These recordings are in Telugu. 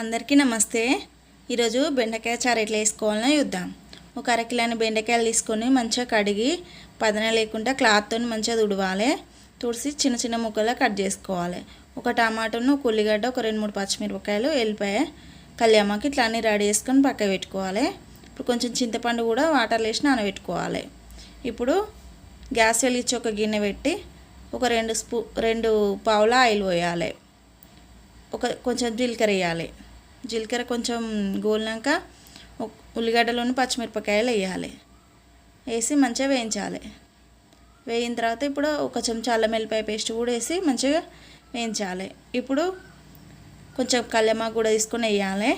అందరికీ నమస్తే. ఈరోజు బెండకాయ చారు ఎట్లా వేసుకోవాలని చూద్దాం. ఒక అరకిలోని బెండకాయలు తీసుకొని మంచిగా కడిగి పదన లేకుండా క్లాత్తో మంచిగా తుడవాలి. తుడిసి చిన్న చిన్న ముక్కలా కట్ చేసుకోవాలి. ఒక టమాటాను ఒక ఉల్లిగడ్డ ఒక రెండు మూడు పచ్చిమిరపకాయలు వెళ్ళిపోయి కళ్యామాకి ఇట్లా అన్నీ రెడీ చేసుకొని పక్క పెట్టుకోవాలి. ఇప్పుడు కొంచెం చింతపండు కూడా వాటర్లో వేసి నానబెట్టుకోవాలి. ఇప్పుడు గ్యాస్ వెలిగించి ఒక గిన్నె పెట్టి ఒక రెండు స్పూ రెండు పావుల ఆయిల్ పోయాలి. ఒక కొంచెం జీలకర్ర వేయాలి. జీలకర్ర కొంచెం గోలినాక ఉల్లిగడ్డలోని పచ్చిమిరపకాయలు వేయాలి. వేసి మంచిగా వేయించాలి. వేయిన తర్వాత ఇప్పుడు ఒక చెంచా అల్లం వెల్లిపాయ పేస్ట్ కూడా వేసి మంచిగా వేయించాలి. ఇప్పుడు కొంచెం కళ్యమాకు కూడా తీసుకొని వేయాలి.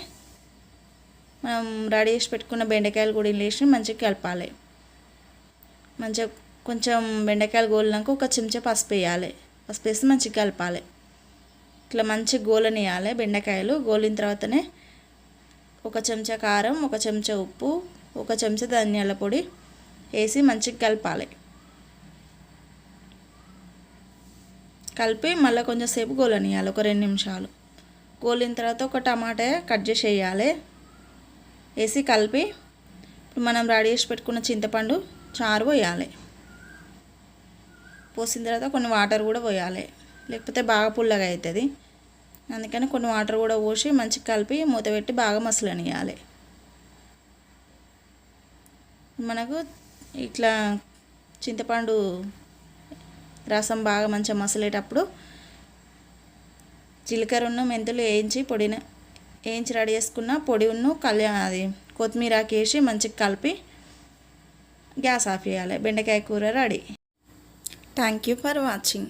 మనం రెడీ చేసి పెట్టుకున్న బెండకాయలు కూడా వేసి మంచిగా కలపాలి. మంచిగా కొంచెం బెండకాయలు గోలినాక ఒక చెంచా పసుపు వేయాలి. పసుపు వేసి మంచిగా కలపాలి. ఇట్లా మంచి గోలనియాలి బెండకాయలు గోలిన తర్వాతనే ఒక చెంచా కారం ఒక చెంచా ఉప్పు ఒక చెంచా ధనియాల పొడి వేసి మంచిగా కలపాలి. కలిపి మళ్ళీ కొంచెం సేపు గోలనియాలి ఒక రెండు నిమిషాలు. గోలిన తర్వాత ఒక టమాటా కట్ చేసి వేయాలి. వేసి కలిపి ఇప్పుడు మనం రెడీ చేసి పెట్టుకున్న చింతపండు చారు పోయాలి. పోసిన తర్వాత కొన్ని వాటర్ కూడా పోయాలి. లేకపోతే బాగా పుల్లగా అవుతుంది. అందుకని కొన్ని వాటర్ కూడా పోసి మంచిగా కలిపి మూత పెట్టి బాగా మసలనియాలి మనకు ఇట్లా చింతపండు రసం బాగా మంచిగా మసలేటప్పుడు జీలకర్రను మెంతులు వేయించి పొడిన వేయించి రెడీ చేసుకున్న పొడి ఉన్ను కళ్యాణ అది కొత్తిమీరకి వేసి మంచిగా కలిపి గ్యాస్ ఆఫ్ చేయాలి. బెండకాయ కూర ready. Thank you for watching